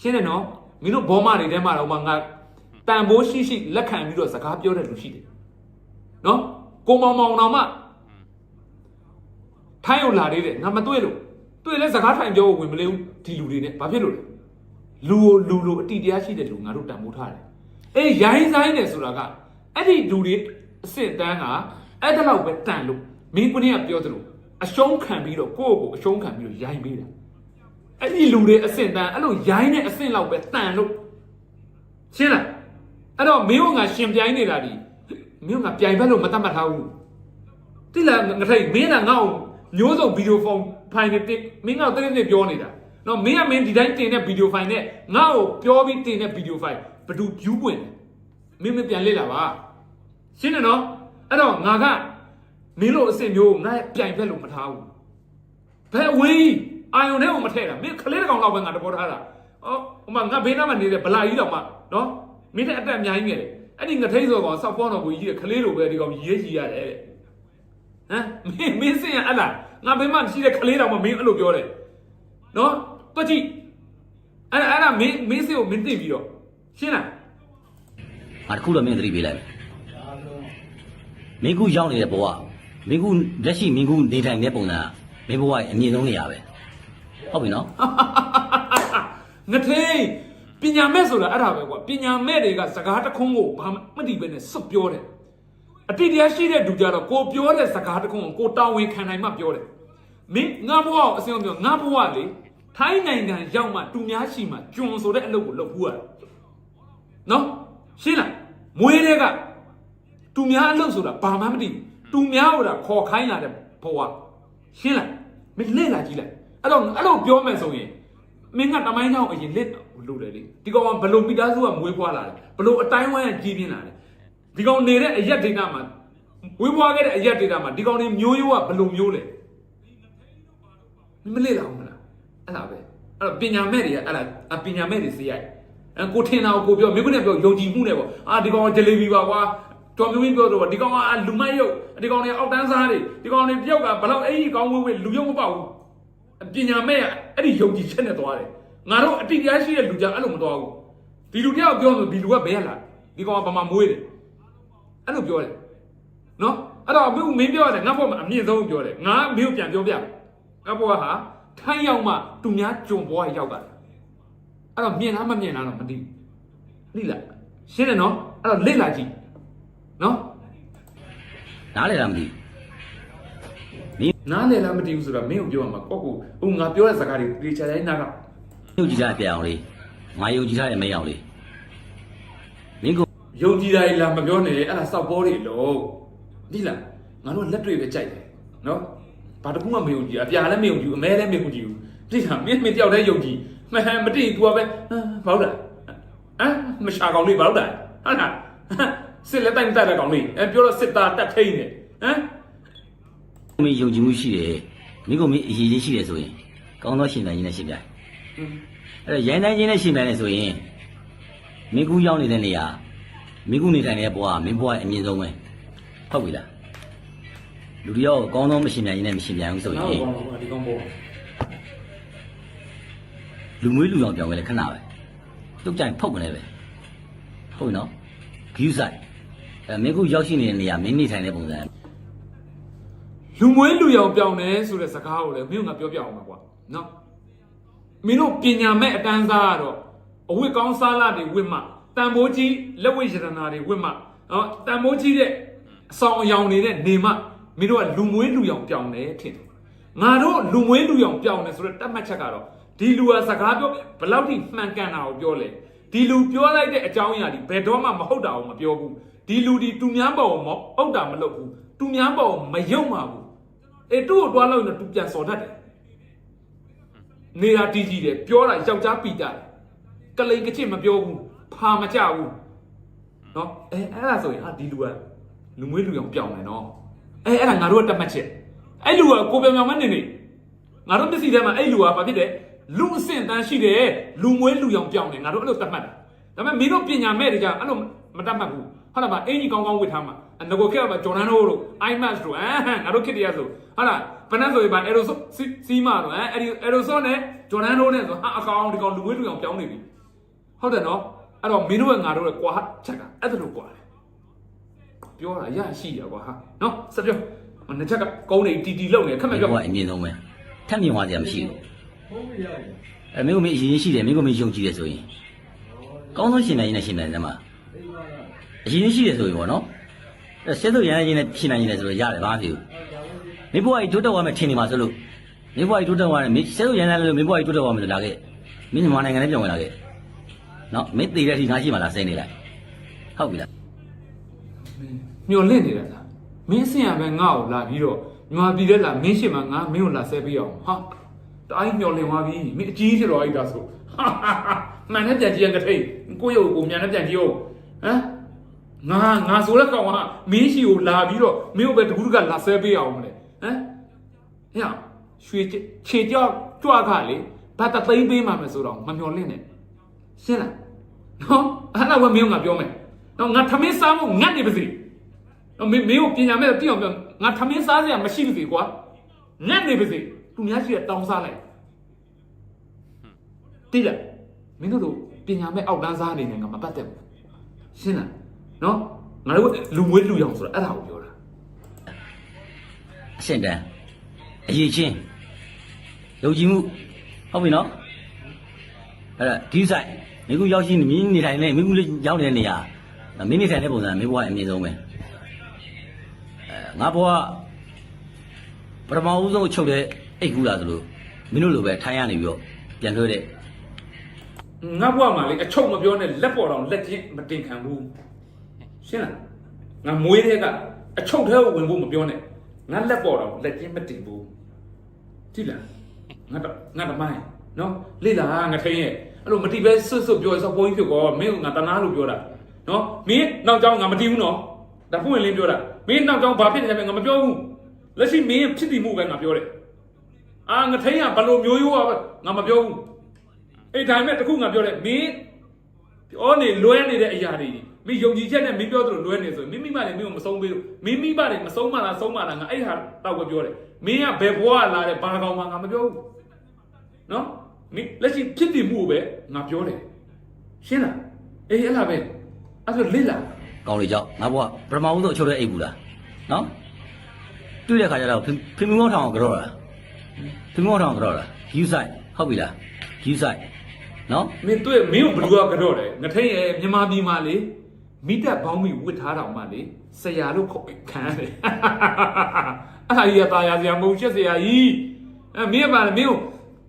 Speaker 1: ရှင်းတယ်နော်မင်းတို့ဘောမတွေထဲမှာတော့မှငါ တန်ဖိုးရှိရှိလက်ခံပြီးတော့စကားပြောတဲ့လူရှိတယ်နော်ကိုမောင်မောင်တော်မှထိုင်းကိုလာသေးတယ်ငါမတွေ့လို့တွေ့လဲစကားထိုင်ပြောဖို့ဝင်မလေးဘူးဒီလူတွေနဲ့ဘာဖြစ်လို့လဲလူကိုလူလိုအတိတရားရှိတဲ့လူငါတို့တန်ဖိုးထားတယ်။အေးရိုင်းဆိုင်တယ်ဆိုတာကအဲ့ဒီလူတွေအစ်စ်တန်းကအဲ့ဒါလောက်ပဲတန်လို့မင်းကနေ့ကပြောသလိုအရှုံးခံပြီးတော့ကိုယ့်ကိုယ်အရှုံးခံပြီးတော့ရိုင်းပေးတာ။အဲ့ဒီလူတွေအစ်စ်တန်းအဲ့လိုရိုင်းတဲ့အစ်စ်လောက်ပဲတန်လို့ရှင်းလား။ အဲ့တော့မင်းကငါရှင်ပြိုင်နေတာဒီမင်းကငါပြိုင်ဘက်လို့မတတ်မှတ်ထားဘူး။တိလာငါထိုင်မင်းကငါ့ကိုမျိုးစုံဗီဒီယိုဖုန်းဖိုင်နဲ့တစ်မင်းကတရက်နဲ့ပြောနေတာ။နော်မင်းကမင်းဒီတိုင်းတင်တဲ့ဗီဒီယိုဖိုင်နဲ့ငါ့ကိုပြောပြီးတင်တဲ့ဗီဒီယိုဖိုင်ဘယ်သူ view ပွင့်လဲမင်းမပြန်လေ့လာပါရှင်းတယ်နော်အဲ့တော့ငါကမင်းလို့အစ်စ်မျိုးကိုငါပြိုင်ဖက်လို့မထားဘူးဘယ်ဝေးအာယုန်ထဲကိုမထည့်တာမင်းကလေးတစ်ကောင်လောက်ပဲငါတဘောထားတာဩဟိုမှာငါဘေးနားမှာနေတဲ့ဗလာကြီးတော့မှနော် မင်းတဲ့အတက်အများကြီးငယ်တယ်အဲ့ဒီငထိတ်ဆိုကောင်စောက်ဖောင်းတော်ကိုကြီးတဲ့ကလေးလိုပဲဒီကောင်ရေးကြီးရတယ်တဲ့ဟမ်မင်းမင်းစင်ရအဲ့လားငါဘေးမှာရှိတဲ့ကလေးတော်မှမင်းအဲ့လိုပြောတယ်နော်တွက်ကြည့်အဲ့ဒါအဲ့ဒါမင်းမင်းစေကိုမင်းသိပြီးတော့ရှင်းလား
Speaker 4: ငါတစ်ခုတော့မင်းသတိပေးလိုက်မင်းကူရောက်နေတဲ့ဘဝမင်းကူလက်ရှိမင်းကူနေထိုင်တဲ့ပုံစံမင်းဘဝရဲ့အမြင့်ဆုံးနေရာပဲဟုတ်ပြီနော်
Speaker 1: ငထိန် ပညာမဲ့ဆိုတာအဲ့ဒါပဲကွာပညာမဲ့တွေကစကားတစ်ခုံးကိုဘာမှမတည်ပဲနဲ့စွတ်ပြောတယ်အတိတရားရှိတဲ့သူကြတော့ကိုပြောတဲ့စကားတစ်ခုံးကိုကိုတာဝန်ခံနိုင်မှပြောတယ်မင်းငါဘဝကိုအစင်ပြောငါဘဝလေထိုင်းနိုင်ငံရောက်မှတူများရှိမှကျွန်ဆိုတဲ့အလုပ်ကိုလုပ်ဘူးရတယ်နော်ရှင်းလားမွေးတဲ့ကသူများအလုပ်ဆိုတာဘာမှမသိဘူးသူများဟိုတာခေါ်ခိုင်းလာတဲ့ဘဝရှင်းလားမင်းလက်လာကြည့်လိုက်အဲ့တော့အဲ့လိုပြောမယ်ဆိုရင် မင်းကတမိုင်းကြောင်အရင်လက်လို့တယ်လေဒီကောင်ကဘလို့မိသားစုကမွေးဖွားလာတယ်ဘလို့အတိုင်းဝိုင်းကကြီးပြင်းလာတယ်ဒီကောင်နေတဲ့အရက်ဒေတာမှာဝေးဖွားခဲ့တဲ့အရက်ဒေတာမှာဒီကောင်နေမျိုးရိုးကဘလို့မျိုးလဲမင်းမလက်လာအောင်မလားအဲ့ဒါပဲအဲ့တော့ပညာမဲ့တွေကအဲ့ဒါအပညာမဲ့တွေစီးရိုက်အဲကိုထင်တာကိုကိုပြောမင်းကလည်းပြောယုံကြည်မှုနဲ့ပေါ့အာဒီကောင်ကဂျယ်လီဘီပါကွာတော်မျိုးင်းပြောတော့ဒီကောင်ကလူမိုက်ရုပ်ဒီကောင်တွေအောက်တန်းစားတွေဒီကောင်တွေတယောက်ကဘလောက်အဲ့ဒီကောင်ဝေးဝေးလူရုပ်မပေါက်ဘူး ပညာမဲ့ကအဲ့ဒီယုံကြည်ချက်နဲ့သွားတယ်ငါတို့အတိတရားရှိတဲ့လူကြအဲ့လိုမသွားဘူးဒီလူတယောက်ပြောလို့ဒီလူကဘယ်ရလာဒီကောင်ကဘာမှမွေးတယ်အဲ့လိုပြောတယ်နော်အဲ့တော့မင်းမင်းပြောတယ်ငါ့ဘောမှာအမြင့်ဆုံးပြောတယ်ငါမင်းကိုပြန်ပြောပြငါ့ဘောကဟာထိုင်းရောက်မှသူများကြုံဘောရောက်တာအဲ့တော့မြင်လားမမြင်လားတော့မသိဘူးလိလားရှင်းတယ်နော်အဲ့တော့လက်လာကြည့်နော်
Speaker 4: နားလေလားမသိ
Speaker 1: နားလည်လားမသိဘူးဆိုတော့မင်းကိုပြောရမှာကိုယ့်ကိုဟိုငါပြောတဲ့စကားတွေတေချာတိုင်းနားက
Speaker 4: ဘူးယုံကြည်ထားတဲ့ပြအောင်လေးငါယုံကြည်ထားတဲ့မင်းအောင်လေးမင်းကူ
Speaker 1: ယုံကြည်တာကြီးလားမပြောနဲ့အဲ့ဒါစောက်ပေါ်တွေလို့ဒီလားငါတို့လက်တွေပဲကြိုက်တယ်နော်ဘာတခုမှမယုံကြည်အပြာလည်းမယုံကြည်အမဲလည်းမယုံကြည်ဘူးဒီလားမင်းမင်းတယောက်တည်းယုံကြည်မဟန်မတိ तू ကပဲဘာလို့လဲဟမ်မရှာကောင်လေးဘာလို့လဲဟုတ်လားစစ်လက်တိုင်းတက်တဲ့ကောင်လေးအဲပြောတော့စစ်သားတက်ထိန်နေဟမ်
Speaker 4: မင်းယုံကြည်မှုရှိတယ်မင်းကမင်းအရေးကြီးရှိတယ်ဆိုရင်ကောင်းသောရှင်တိုင်းကြီးနဲ့ရှင်ပြိုင်အဲ့ဒါရိုင်းတိုင်းချင်းနဲ့ရှင်ပြိုင်နေဆိုရင်မင်းကူရောက်နေတဲ့နေရာမင်းကူနေထိုင်နေတဲ့ဘဝမင်းဘဝရဲ့အမြင့်ဆုံးပဲဟုတ်ပြီလားလူတယောက်ကောင်းသောမရှင်ပြိုင်ကြီးနဲ့မရှင်ပြိုင်ဘူးဆိုရင်
Speaker 1: ဒီကောင်ပေါ်
Speaker 4: လူမွေးလူအောင်ပြောင်းပဲလေခဏပဲတုတ်ကြိုင်ဖုတ်မလဲပဲဟုတ်ပြီနော်ဂယူးဆိုင်အဲမင်းကူရောက်ရှိနေတဲ့နေရာမင်းနေထိုင်တဲ့ပုံစံ
Speaker 1: လူမွေးလူရောင်ပြောင်းတယ်ဆိုတဲ့စကားကိုလည်းမင်းကငါပြောပြအောင်ပါကွာနော်မင်းတို့ပညာမဲ့အတန်းစားကတော့အဝတ်ကောင်းစားလာတွေဝတ်မှတန်ဖိုးကြီးလက်ဝတ်ရတနာတွေဝတ်မှနော်တန်ဖိုးကြီးတဲ့အဆောင်အယောင်နေတဲ့နေမှမင်းတို့ကလူမွေးလူရောင်ပြောင်းတယ်ထင်တယ်ငါတို့လူမွေးလူရောင်ပြောင်းတယ်ဆိုတဲ့တတ်မှတ်ချက်ကတော့ဒီလူဟာစကားပြောဘယ်လောက်ထိမှန်ကန်တာကိုပြောလဲဒီလူပြောလိုက်တဲ့အကြောင်းအရာဒီဘယ်တော့မှမဟုတ်တာကိုမပြောဘူးဒီလူဒီသူများပေါ်မဟုတ်တာမလုပ်ဘူးသူများပေါ်မယုံပါဘူး အေးသူ့ကိုတွားလို့ရင်တော့သူပြန်စော်တတ်တယ်နေတာတီးကြီးတယ်ပြောတာယောက်ျားပီတာတယ်ကလိန်ကချစ်မပြောဘူးဖာမကြဘူးနော်အဲအဲ့ဒါဆိုရင်ဟာဒီလူကလူမွေးလူအောင်ပြောင်းတယ်နော်အဲအဲ့ဒါငါတို့ကတတ်မှတ်ချက်အဲ့လူကကိုပြောင်ပြောင်မနေနေငါတို့မျက်စိထဲမှာအဲ့လူကဘာဖြစ်တယ်လူအဆင့်တန်းရှိတယ်လူမွေးလူအောင်ပြောင်းတယ်ငါတို့အဲ့လိုတတ်မှတ်တယ်ဒါပေမဲ့မင်းတို့ပညာမဲ့တွေကြအဲ့လိုမတတ်မှတ်ဘူး ဟုတ်လားဗျအင်ကြီးကောင်းကောင်းဝတ်ထားမှာငကိုခက်ပါဂျော်ဒန်တို့တို့ IMAX တို့အဲငါတို့ခက်တရဆိုဟုတ်လားဘယ်နဲ့ဆိုရင်ဗျအဲရိုဆိုစီမာတို့အဲအဲ့ဒီအဲရိုဆိုနဲ့ဂျော်ဒန်တို့နဲ့ဆိုဟာအကောင်ဒီကောင်လူမွေးလူအောင်ပြောင်းနေပြီဟုတ်တယ်နော်အဲ့တော့မင်းတို့ကငါတို့ရဲ့ကွာချက်ကအဲ့ဒါလိုကွာတယ်ပြောတာရရှိရကွာဟာနော်စပြောနှစ်ချက်ကကုန်းနေတီတီလုံနေခက်မဲ့ပြော
Speaker 4: ဟိုကအမြင်ဆုံးပဲထပ်မြင်သွားကြမရှိဘူးအဲမင်းကမင်းအရင်ရှိတယ်မင်းကမင်းယုံကြည်တယ်ဆိုရင်ကောင်းဆုံးရှင်နိုင်ရင်နဲ့ရှင်နိုင်တယ်မှာ အရင်ရှိတယ်ဆိုရင်ပေါ့နော်အဲဆဲဆိုရန်ရင်နဲ့ရှင်နိုင်ရင်လည်းဆိုတော့ရတယ်ဘာမှမဖြစ်ဘူးမင်းဘွားကြီးတိုးတက်သွားမယ်ထင်နေမှာဆိုလို့မင်းဘွားကြီးတိုးတက်သွားတယ်မင်းဆဲဆိုရန်လည်းမင်းဘွားကြီးတိုးတက်သွားမယ်လို့လာခဲ့မင်းမြန်မာနိုင်ငံလည်းပြောင်းဝင်လာခဲ့နော်မင်းတည်တဲ့အထိငါရှိမှလားစိနေလိုက်ဟုတ်ပြီလား
Speaker 1: မျောလင့်နေတာလားမင်းစင်ရပဲငါ့ကိုလာပြီးတော့ညီမပြည်တဲ့လာမင်းရှင်မငါမင်းကိုလာဆဲပေးအောင်ဟာတအားကြီးမျောလင့်သွားပြီမင်းအကြီးဖြစ်တော့အဲ့ဒါဆိုဟာဟာဟာမှန်နဲ့ပြန်ကြည့်ရန်ကထိန်ကိုယ့်ရုပ်ကိုမြန်နဲ့ပြန်ကြည့်အောင်ဟမ် ငါငါဆိုတဲ့ကောင်ကမင်းရှိကိုလာပြီးတော့မင်းကိုပဲတကူးတကလာဆဲပေးအောင်မလဲဟမ်ဟဲ့ရွှေခြေကြောက်ကြွခလေဘာတသိမ့်ပေးမှမယ်ဆိုတော့မမျောလင့်နဲ့ရှင်းလားနော်အဲ့ဒါကမင်းကပြောမယ်နော်ငါသမင်းစားဖို့ငတ်နေပါစေတော့မင်းမင်းကိုပညာမဲ့တိအောင်ပြောငါထမင်းစားစရာမရှိဘူးစီကွာညက်နေပါစေသူများရှိရတောင်းစားလိုက်တိလားမင်းတို့တို့ပညာမဲ့အောက်တန်းစားနေနေငါမပတ်သက်ဘူးရှင်းလား နော်ငါတို့လူမွေးလူရောင်ဆိုတာအဲ့ဒါကိုပြောတာ
Speaker 4: အဆင့်တန်းအရေးချင်းယုံကြည်မှုဟုတ်ပြီနော်အဲ့ဒါဒီဆိုင်မိကူရောက်ရှိနေမင်းနေထိုင်နေမိကူလေးရောက်နေတဲ့နေရာမင်းနေထိုင်တဲ့ပုံစံမင်းဘွားအမြင်ဆုံးပဲအဲငါဘွားပထမဦးဆုံးချုပ်တဲ့အိတ်ကူလာသလိုမင်းတို့လိုပဲထိုင်ရနေပြီးတော့ပြန်ထွေးတဲ့
Speaker 1: ငါဘွားမှာလေအချုပ်မပြောနဲ့လက်ပေါ်တော့လက်ချင်းမတင်ခံဘူး ရှင်းလားငါမွေးတဲ့ကအချုပ်ထဲကိုဝင်ဖို့မပြောနဲ့ငါလက်ပေါ်တော့လက်ချင်းမတင်ဘူးတိလားငါတော့ငါတမိုင်းနော်လေ့လာငါထိန်ရဲ့အဲ့လိုမတိပဲဆွတ်ဆွတ်ပြောစောဘုန်းကြီးဖြစ်ကောမင်းကငါတနာလို့ပြောတာနော်မင်းနောက်ကြောင်းငါမတိဘူးနော်ဒါဖွင့်လင်းပြောတာမင်းနောက်ကြောင်းဘာဖြစ်နေလဲငါမပြောဘူးလက်ရှိမင်းဖြစ်တည်မှုပဲငါပြောတယ်အာငါထိန်ကဘလို့မျိုးရိုးอ่ะငါမပြောဘူးအဲ့ဒါမဲ့တခုငါပြောတယ်မင်းပြောနေလွဲနေတဲ့အရာတွေ မင်းယုံကြည်ချက်နဲ့မင်းပြောသလိုလွဲနေဆိုရင်မိမိမလည်းမင်းကိုမဆုံးပေးဘူးမိမိမလည်းမဆုံးမလားဆုံးမလားငါအဲ့ဟာတော့ပဲပြောတယ်မင်းကဘယ်ဘွားလာတဲ့ဘာကောင်မှငါမပြောဘူးနော်မင်းလက်ရှိဖြစ်တည်မှုကိုပဲငါပြောတယ်ရှင်းလားအေးအဲ့လားပဲအဲ့ဒါလစ်လား
Speaker 4: ကောင်းလေကြောက်ငါဘွားပထမဦးဆုံးချုပ်တဲ့အိတ်ကူလာနော်တွေ့တဲ့ခါကျတော့ဖင်ဖင်မောထောင်အောင်ကြောတာဖင်မောထောင်အောင်ကြောတာယူဆိုင်ဟုတ်ပြီလားယူဆိုင်နော်
Speaker 1: မင်းတွေ့မင်းကိုဘယ်သူကကတော့တယ်ငထိန်ရဲ့မြန်မာပြည်မှာလေ မိတက်ဘောင်းမီဝစ်ထားတော့မှလေဆရာလို့ခေါ်ခံရတယ်အဲ့ဒါကြီးကตายရစရာမဟုတ်ချက်စရာကြီးအဲမင်းကပါလေမင်းကို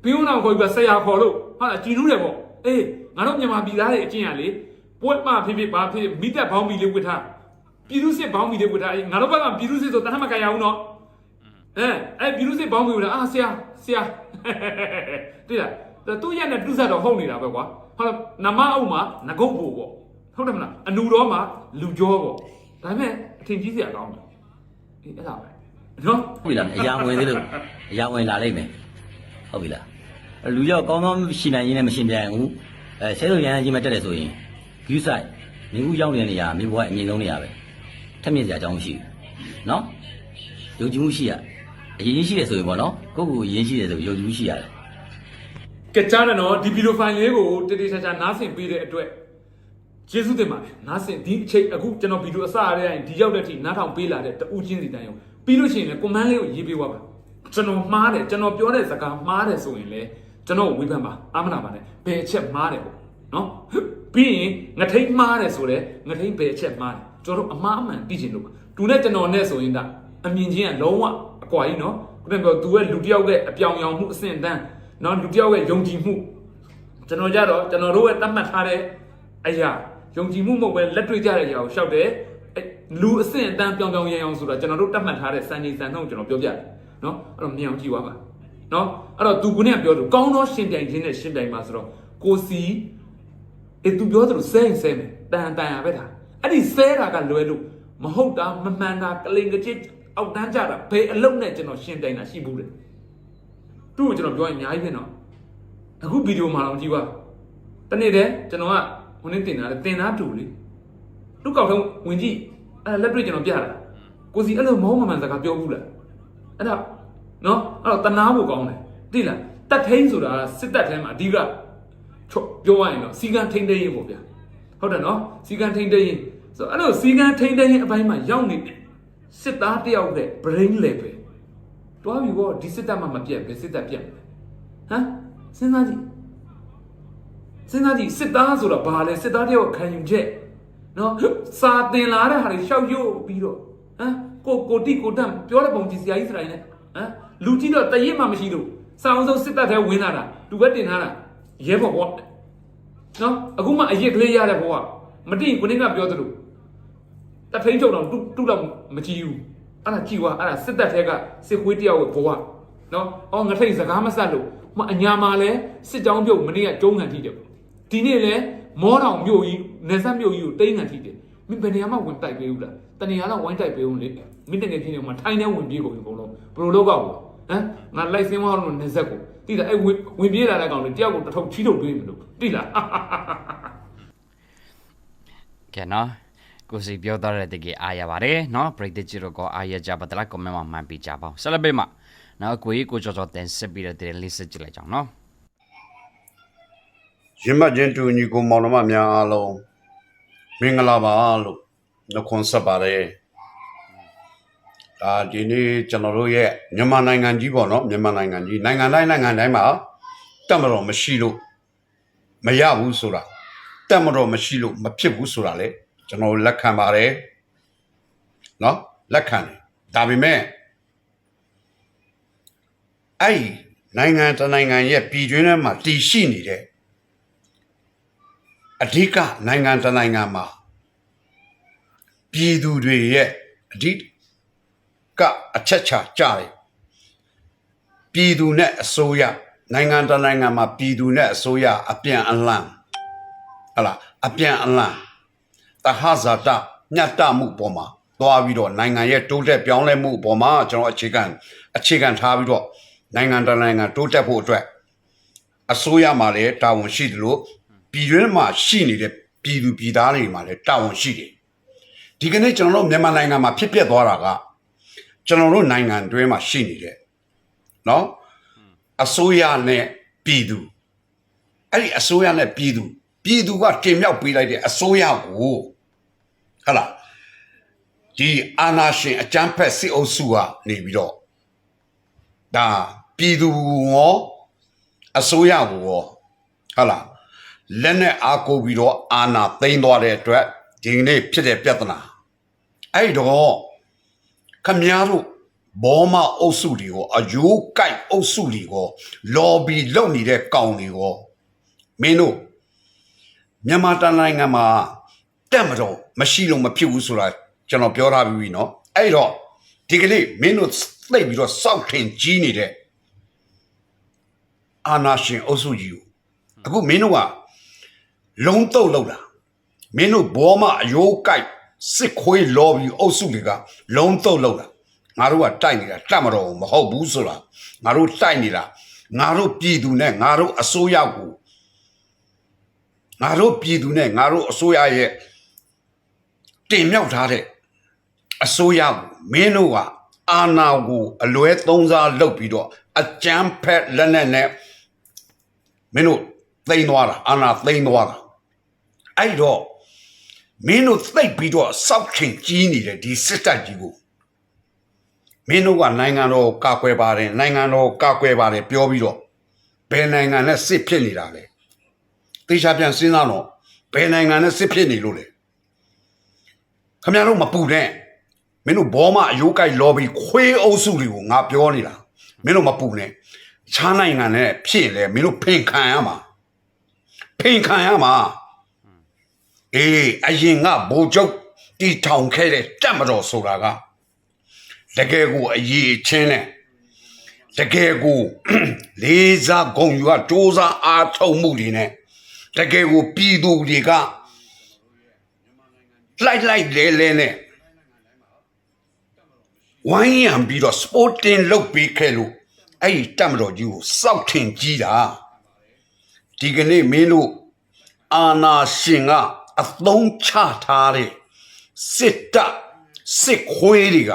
Speaker 1: ဘင်းအောင်ခေါ်ပြီးဆရာခေါ်လို့ဟာကြည်နူးတယ်ပေါ့အေးငါတို့မြန်မာပြည်သားတွေအကျင့်ရလေပွဲမဖြစ်ဖြစ်ဘာဖြစ်မိတက်ဘောင်းမီလေးဝစ်ထားပြည်သူစစ်ဘောင်းမီလေးဝစ်ထားငါတို့ဘက်ကပြည်သူစစ်ဆိုတတ်မှတ်ကြရအောင်နော်အဲအဲ့ပြည်သူစစ်ဘောင်းမီဝစ်ထားအာဆရာဆရာတွေ့လား ဒါသူ့ရက်နဲ့တူးဆက်တော့ဟုတ်နေတာပဲကွာဟာနမအုပ်မှာငကုတ်ဖို့ပေါ့ ဟုတ်တယ်မလားအနူတော်မှာလူကြောပေါ့ဒါပေမဲ့အထင်ကြီးစရာကောင်းတယ်အေးအဲ့ဒါပဲနော်
Speaker 4: ဟုတ်ပြီလားအရာဝင်သေးလို့အရာဝင်လာလိမ့်မယ်ဟုတ်ပြီလားအဲ့လူရောက်ကောင်းကောင်းရှိနိုင်ရင်းနဲ့မရှင်ပြန်ဘူးအဲဆဲဆိုရန်ကြီးမတက်တယ်ဆိုရင်ဂူးဆိုင်မိကူရောက်နေတဲ့နေရာမိဘွားအမြင်ဆုံးနေရာပဲထက်မြင့်စရာအကြောင်းမရှိဘူးနော်ယုံကြည်မှုရှိရအရင်ရှိတယ်ဆိုရင်ပေါ့နော်ကိုယ့်ကိုယ်အရင်ရှိတယ်ဆိုယုံကြည်မှုရှိရတယ်
Speaker 1: ကကြားတယ်နော်ဒီဗီဒီယိုဖိုင်လေးကိုတတိချာချာနားဆင်ပေးတဲ့အတွက် ကျေးဇူးတင်ပါတယ်နားဆင်ဒီအချိန်အခုကျွန်တော်ဗီဒီယိုအစရတဲ့ဒီရောက်တဲ့အထိနားထောင်ပေးလာတဲ့တူးချင်းစီတိုင်းရောပြီးလို့ရှိရင်လည်းကွန်မန့်လေးကိုရေးပေးပါပါကျွန်တော်မှားတယ်ကျွန်တော်ပြောတဲ့စကားမှားတယ်ဆိုရင်လည်းကျွန်တော်ဝေဖန်ပါအာမနာပါနဲ့ဘယ်အချက်မှားတယ်ပေါ့နော်ပြီးရင်ငထိန်မှားတယ်ဆိုတော့ငထိန်ဘယ်အချက်မှားတယ်ကျွန်တော်တို့အမှားအမှန်သိချင်လို့ပါသူနဲ့ကျွန်တော်နဲ့ဆိုရင်ဒါအမြင်ချင်းကလုံးဝအကွာကြီးနော်ခုနကပြောသူရဲ့လူတစ်ယောက်ရဲ့အပြောင်ရောင်မှုအဆင့်အတန်းနော်လူတစ်ယောက်ရဲ့ယုံကြည်မှုကျွန်တော်ကြတော့ကျွန်တော်တို့ရဲ့တတ်မှတ်ထားတဲ့အရာ ယုံကြည်မှုမဟုတ်ပဲလက်တွေ့ကြတဲ့အရာကိုရှောက်တယ်အဲ့လူအဆင့်အတန်းပြောင်ပြောင်ရန်အောင်ဆိုတော့ကျွန်တော်တို့တတ်မှတ်ထားတဲ့စံချိန်စံနှုန်းကိုကျွန်တော်ပြောပြတယ်နော်အဲ့တော့မြင်အောင်ကြည့်ပါပါနော်အဲ့တော့သူကနဲ့ပြောလို့ကောင်းသောရှင်ပြိုင်ခြင်းနဲ့ရှင်ပြိုင်ပါဆိုတော့ကိုစီအဲ့သူပြောသလိုစဲရင်စဲမယ်တန်တန်ရပဲဒါအဲ့ဒီစဲတာကလွယ်လို့မဟုတ်တာမမှန်တာကလင်ကချစ်အောက်တန်းကြတာဘယ်အလုံးနဲ့ကျွန်တော်ရှင်ပြိုင်တာရှိဘူးလေသူ့ကိုကျွန်တော်ပြောရင်အများကြီးပဲနော်အခုဗီဒီယိုမှာတော့ကြည့်ပါတနေ့တည်းကျွန်တော်က ဟိုနေ့တင်တာလေတင်တာတူလေလူကောက်ထုံးဝင်ကြည့်အဲ့ဒါလက်တွေ့ကျွန်တော်ပြတာကိုစီအဲ့လိုမောင်းမမှန်စကားပြောဘူးလားအဲ့ဒါနော်အဲ့တော့တနာဖို့ကောင်းတယ်သိလားတက်ထိန်ဆိုတာစစ်တပ်ထဲမှာအဓိကချောပြောရရင်တော့စီကံထိန်သိမ်းရေးပေါ့ဗျာဟုတ်တယ်နော်စီကံထိန်သိမ်းရေးဆိုတော့အဲ့လိုစီကံထိန်သိမ်းရေးအပိုင်းမှာရောက်နေတယ်စစ်သားတယောက်တဲ့ brain level တွားပြီပေါ့ဒီစစ်တပ်မှမပြတ်ပဲစစ်တပ်ပြတ်မယ်ဟမ်စဉ်းစားကြည့် စဉ်းစားကြည့်စစ်သားဆိုတော့ဘာလဲစစ်သားတယောက်ခံယူချက်နော်စာတင်လာတဲ့ဟာတွေရှောက်ရုပ်ပြီးတော့ဟမ်ကိုကိုတိကိုတန့်ပြောတဲ့ပုံကြည့်စရာကြီးစရိုင်းနဲ့ဟမ်လူကြီးတော့တရစ်မှမရှိလို့စာအောင်ဆုံးစစ်တပ်ထဲဝင်လာတာလူပဲတင်ထားတာရဲဘော်ဘောနော်အခုမှအရစ်ကလေးရတဲ့ဘောကမတိကိုနေကပြောသလိုတထိန်ချုပ်တော့တူတူတော့မကြည့်ဘူးအဲ့ဒါကြည့်ွားအဲ့ဒါစစ်တပ်ထဲကစစ်ခွေးတယောက်ရဲ့ဘောကနော်အော်ငထိတ်စကားမဆက်လို့မအညာမှာလဲစစ်ကြောင်းပြုတ်မနေ့ကကျုံးခံထိတယ် ဒီနေ့လဲမောတောင်မြို့ကြီးနေဆက်မြို့ကြီးကိုတိမ့်ငံထိတယ်မင်းဘယ်နေရာမှဝင်တိုက်ပေးဘူးလားတနေရာတော့ဝိုင်းတိုက်ပေးဦးလေမင်းတကယ်ချင်းနေမှာထိုင်းနေဝင်ပြေးကုန်ပြီဘုံလုံးဘယ်လိုလုပ်ကောက်ဘူးဟမ်ငါလိုက်စင်းသွားတော့နေဆက်ကိုတိလားအဲ့ဝင်ပြေးလာတဲ့ကောင်လေးတယောက်ကိုတစ်ထုပ်ချီးထုတ်ပေးမလို့တိလား
Speaker 3: ကဲနော်ကိုစီပြောတော့တဲ့တကယ်အားရပါတယ်နော်ပရိသတ်ကြီးတို့ကအားရကြပါတလား comment မှာမှန်ပြကြပါဦးဆက်လက်ပေးမှာနော်ကိုကြီးကိုကြော်ကြော်တင်ဆက်ပြီးတဲ့တဲ့လေးစစ်ကြည့်လိုက်ကြအောင်နော်
Speaker 2: ရင်မချင်းတူညီကိုမောင်နှမများအားလုံးမင်္ဂလာပါလို့နှုတ်ခွန်းဆက်ပါတယ်ဒါဒီနေ့ကျွန်တော်တို့ရဲ့မြန်မာနိုင်ငံကြီးပေါ့နော်မြန်မာနိုင်ငံကြီးနိုင်ငံတိုင်းနိုင်ငံတိုင်းမှာတက်မတော်မရှိလို့မရဘူးဆိုတာတက်မတော်မရှိလို့မဖြစ်ဘူးဆိုတာလေကျွန်တော်လက်ခံပါတယ်နော်လက်ခံတယ်ဒါပေမဲ့အဲ့ဒီနိုင်ငံတစ်နိုင်ငံရဲ့ပြည်တွင်းထဲမှာတည်ရှိနေတဲ့ အဓိကနိုင်ငံတစ်နိုင်ငံမှာပြည်သူတွေရဲ့အဓိကအချက်ချာကြတယ်ပြည်သူနဲ့အစိုးရနိုင်ငံတစ်နိုင်ငံမှာပြည်သူနဲ့အစိုးရအပြန်အလှန်ဟတ်လာအပြန်အလှန်တဟဇာတညတ်တမှုပေါ်မှာသွားပြီးတော့နိုင်ငံရဲ့တိုးတက်ပြောင်းလဲမှုပေါ်မှာကျွန်တော်အခြေခံအခြေခံထားပြီးတော့နိုင်ငံတစ်နိုင်ငံတိုးတက်ဖို့အတွက်အစိုးရမှာလည်းတာဝန်ရှိတယ်လို့ ပြည်တွင်းမှာရှိနေတဲ့ပြည်သူပြည်သားတွေမှာလည်းတာဝန်ရှိတယ်ဒီကနေ့ကျွန်တော်တို့မြန်မာနိုင်ငံမှာဖြစ်ပျက်သွားတာကကျွန်တော်တို့နိုင်ငံတွင်းမှာရှိနေတဲ့နော်အစိုးရနဲ့ပြည်သူအဲ့ဒီအစိုးရနဲ့ပြည်သူပြည်သူကတင်မြှောက်ပေးလိုက်တဲ့အစိုးရကိုဟတ်လားဒီအာနာရှင်အကြမ်းဖက်စစ်အုပ်စုကနေပြီးတော့ဒါပြည်သူရောအစိုးရကိုရောဟုတ်လား လက်နဲ့အားကိုးပြီးတော့အာဏာသိမ်းသွားတဲ့အတွက်ဒီနေ့ဖြစ်တဲ့ပြဿနာအဲ့တော့ခမည်းတော်ဘောမအုပ်စုတွေကိုအယိုးကိုက်အုပ်စုတွေကိုလော်ဘီလုပ်နေတဲ့ကောင်တွေကိုမင်းတို့မြန်မာတန်နိုင်ငံမှာတက်မတော်မရှိလို့မဖြစ်ဘူးဆိုတာကျွန်တော်ပြောထားပြီးပြီနော်အဲ့တော့ဒီကနေ့မင်းတို့သိပြီးတော့စောက်ထင်ကြီးနေတဲ့အာနာရှင်အုပ်စုကြီးကိုအခုမင်းတို့က လုံးတုပ်လောက်တာမင်းတို့ဘောမအယိုးကိုက်စစ်ခွေးလော်ပြီးအုပ်စုတွေကလုံးတုပ်လောက်တာငါတို့ကတိုက်နေတာတတ်မတော်ဘူးမဟုတ်ဘူးဆိုတာငါတို့တိုက်နေတာငါတို့ပြည်သူနဲ့ငါတို့အစိုးရကိုငါတို့ပြည်သူနဲ့ငါတို့အစိုးရရဲ့တင်မြှောက်ထားတဲ့အစိုးရကိုမင်းတို့ကအာဏာကိုအလွဲသုံးစားလုပ်ပြီးတော့အကြမ်းဖက်လက်နက်နဲ့မင်းတို့သိမ်းသွားတာအာနာသိမ်းသွားတာ အဲ့တော့မင်းတို့သိပ်ပြီးတော့စောက်ခင်ကြီးနေတဲ့ဒီစစ်တပ်ကြီးကိုမင်းတို့ကနိုင်ငံတော်ကာကွယ်ပါတယ်နိုင်ငံတော်ကာကွယ်ပါတယ်ပြောပြီးတော့ဘယ်နိုင်ငံနဲ့စစ်ဖြစ်နေတာလဲတေချာပြန်စဉ်းစားတော့ဘယ်နိုင်ငံနဲ့စစ်ဖြစ်နေလို့လဲခမရတို့မပူတဲ့မင်းတို့ဘောမအယိုးကိုက်လော်ဘီခွေးအုပ်စုတွေကိုငါပြောနေတာမင်းတို့မပူနဲ့ခြားနိုင်ငံနဲ့ဖြစ်ရင်လေမင်းတို့ဖင်ခံရမှာဖင်ခံရမှာ အေးအရင်ကဘိုလ်ချုပ်တီထောင်ခဲ့တဲ့တက်မတော်ဆိုတာကတကယ်ကိုအရေးချင်းနဲ့တကယ်ကိုလေးစားဂုံယူကစူးစမ်းအားထုတ်မှုတွေနဲ့တကယ်ကိုပြည်သူတွေကလိုက်လိုက်လဲလဲနဲ့ဝိုင်းရံပြီးတော့ sporting လုပ်ပေးခဲ့လို့အဲ့ဒီတက်မတော်ကြီးကိုစောက်ထင်ကြီးတာဒီကနေ့မင်းတို့အာနာရှင်က အသုံးချထားတဲ့စစ်တပ်စစ်ခွေးတွေက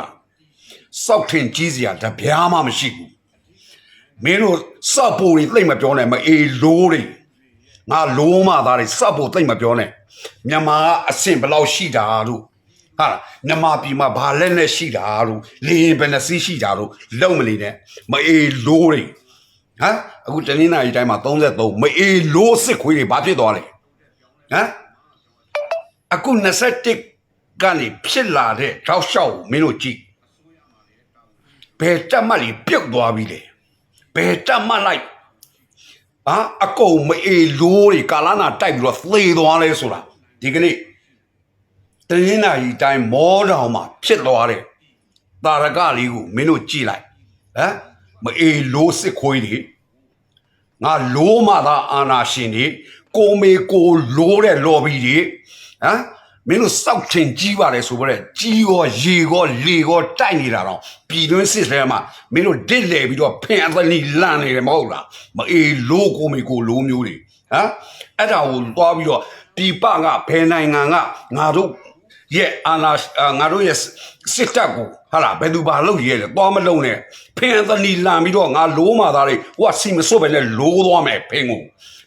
Speaker 2: စောက်ထင်ကြီးစရာတပြားမှမရှိဘူးမင်းတို့စောက်ပူတွေသိမ့်မပြောနဲ့မအေးလိုးတွေငါလိုးမသားတွေစောက်ပူသိမ့်မပြောနဲ့မြန်မာကအဆင့်ဘယ်လောက်ရှိတာတို့ဟာမြန်မာပြည်မှာဘာလက်နဲ့ရှိတာတို့လေရင်ဘယ်နှစီးရှိတာတို့လုံမနေနဲ့မအေးလိုးတွေဟမ်အခုတနင်္လာရီတိုင်းမှာ33မအေးလိုးစစ်ခွေးတွေဘာဖြစ်သွားလဲဟမ် အခု21ကနေဖြစ်လာတဲ့ထောက်လျှောက်ကိုမင်းတို့ကြည့်ဘယ်တက်မှတ်လေးပြုတ်သွားပြီလေဘယ်တက်မှတ်လိုက်ဟာအကုန်မအေးလိုးတွေကာလာနာတိုက်ပြီးတော့သေသွားလဲဆိုတာဒီကနေ့တနင်္လာရီတိုင်းမောတောင်မှာဖြစ်သွားတဲ့တာရကလေးကိုမင်းတို့ကြည့်လိုက်ဟမ်မအေးလိုးစစ်ခွေးတွေငါလိုးမသာအာနာရှင်တွေကိုမေကိုလိုးတဲ့ lobby တွေ ဟမ်မင်းတို့စောက်ထင်ကြီးပါလေဆိုကြတဲ့ကြီးရောရေရောလေရောတိုက်နေတာတော့ပြည်တွင်းစစ်ထဲမှာမင်းတို့ဒစ်လေပြီးတော့ဖင်အသလီလန့်နေတယ်မဟုတ်လားမအေးလိုးကိုမေကိုလိုးမျိုးတွေဟမ်အဲ့ဒါကိုသွားပြီးတော့ပြပကဘယ်နိုင်ငံကငါတို့ရဲ့အာနာအာငါတို့ရဲ့စစ်တပ်ကိုဟာလားဘယ်သူဘာလုပ်ရဲလဲသွားမလုံးနဲ့ဖင်အသလီလန့်ပြီးတော့ငါလိုးမသားတွေဟိုကစီမစွတ်ပဲနဲ့လိုးသွားမယ်ဖင်ကို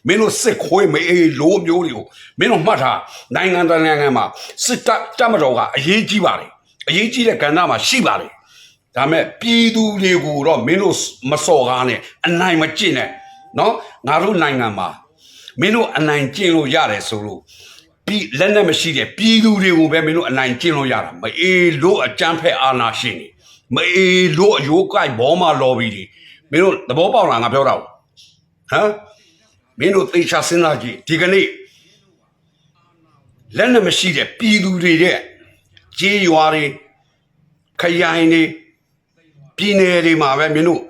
Speaker 2: မင်းတို့စစ်ခွေးမအေးလိုးမျိုးတွေကိုမင်းတို့မှတ်ထားနိုင်ငံတကာနိုင်ငံမှာစစ်တပ်တပ်မတော်ကအရေးကြီးပါလေအရေးကြီးတဲ့ကဏ္ဍမှာရှိပါလေဒါမဲ့ပြည်သူတွေကိုတော့မင်းတို့မစော်ကားနဲ့အနိုင်မကျင့်နဲ့နော်ငါတို့နိုင်ငံမှာမင်းတို့အနိုင်ကျင့်လို့ရတယ်ဆိုလို့ပြည်လက်နဲ့မရှိတဲ့ပြည်သူတွေကိုပဲမင်းတို့အနိုင်ကျင့်လို့ရတာမအေးလို့အကြမ်းဖက်အာဏာရှင်တွေမအေးလို့အယိုးကိုက်ဘောမလော်ဘီတွေမင်းတို့သဘောပေါက်လားငါပြောတာကိုဟမ် မင်းတို့သေချာစဉ်းစားကြည့်ဒီကနေ့လက်နဲ့မရှိတဲ့ပြည်သူတွေတဲ့ကြေးရွာတွေခရိုင်တွေပြည်နယ်တွေမှာပဲမင်းတို့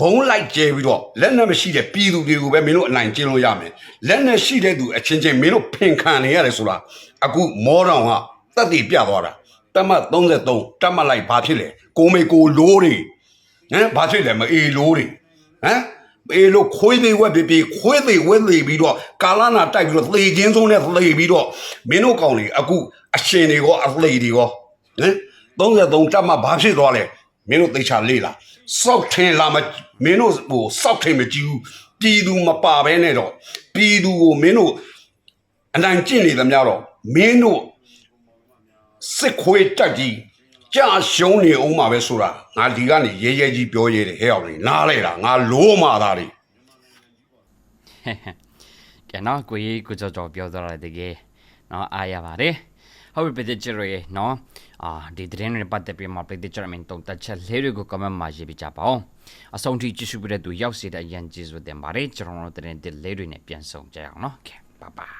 Speaker 2: ဘုံလိုက်ကျဲပြီးတော့လက်နဲ့မရှိတဲ့ပြည်သူတွေကိုပဲမင်းတို့အနိုင်ကျင့်လို့ရမယ်လက်နဲ့ရှိတဲ့သူအချင်းချင်းမင်းတို့ဖင်ခံနေရတယ်ဆိုတာအခုမောတော်ကတက်တည်ပြသွားတာတတ်မှတ်33တတ်မှတ်လိုက်ဘာဖြစ်လဲကိုမေကိုလိုးတွေဟမ်ဘာဖြစ်လဲမအေးလိုးတွေဟမ် အေးလို့ခွေးသေးဝက်ပြပြခွေးသေးဝက်သေးပြီးတော့ကာလနာတိုက်ပြီးတော့သေချင်းဆုံးနဲ့သေပြီးတော့မင်းတို့ကောင်တွေအခုအရှင်တွေရောအသေးတွေရောဟမ်33တက်မှဘာဖြစ်သွားလဲမင်းတို့သေချာလေးလားစောက်ထင်လာမမင်းတို့ဟိုစောက်ထင်မကြည့်ဘူးပြည်သူမပါဘဲနဲ့တော့ပြည်သူကိုမင်းတို့အနိုင်ကျင့်နေသမျှတော့မင်းတို့စစ်ခွေးတက်ကြီး ကြာရှုံးနေအောင်မှာပဲဆိုတာငါဒီကနေရဲရဲကြီးပြောရဲတယ်ဟဲ့အောင်လေနားလဲတာငါလိုးမာသားတွေ
Speaker 3: ကဲနော်ကိုကြီးကိုကြောကြောပြောသွားတယ်တကယ်နော်အားရပါတယ်ဟုတ်ပြီပြည်သူတွေနော်အာဒီသတင်းတွေပတ်သက်ပြီးမှပြည်သူတွေမင်းတုံတက်ချက်လေးတွေကို comment မှာရေးပြကြပါဦးအဆုံးထိကြည့်ရှုပြတဲ့သူရောက်စေတဲ့အရင်ကျေးဇူးတင်ပါတယ်ကျွန်တော်တို့သတင်းတစ်လေးတွေနဲ့ပြန်ဆောင်ကြရအောင်နော်ကဲ bye bye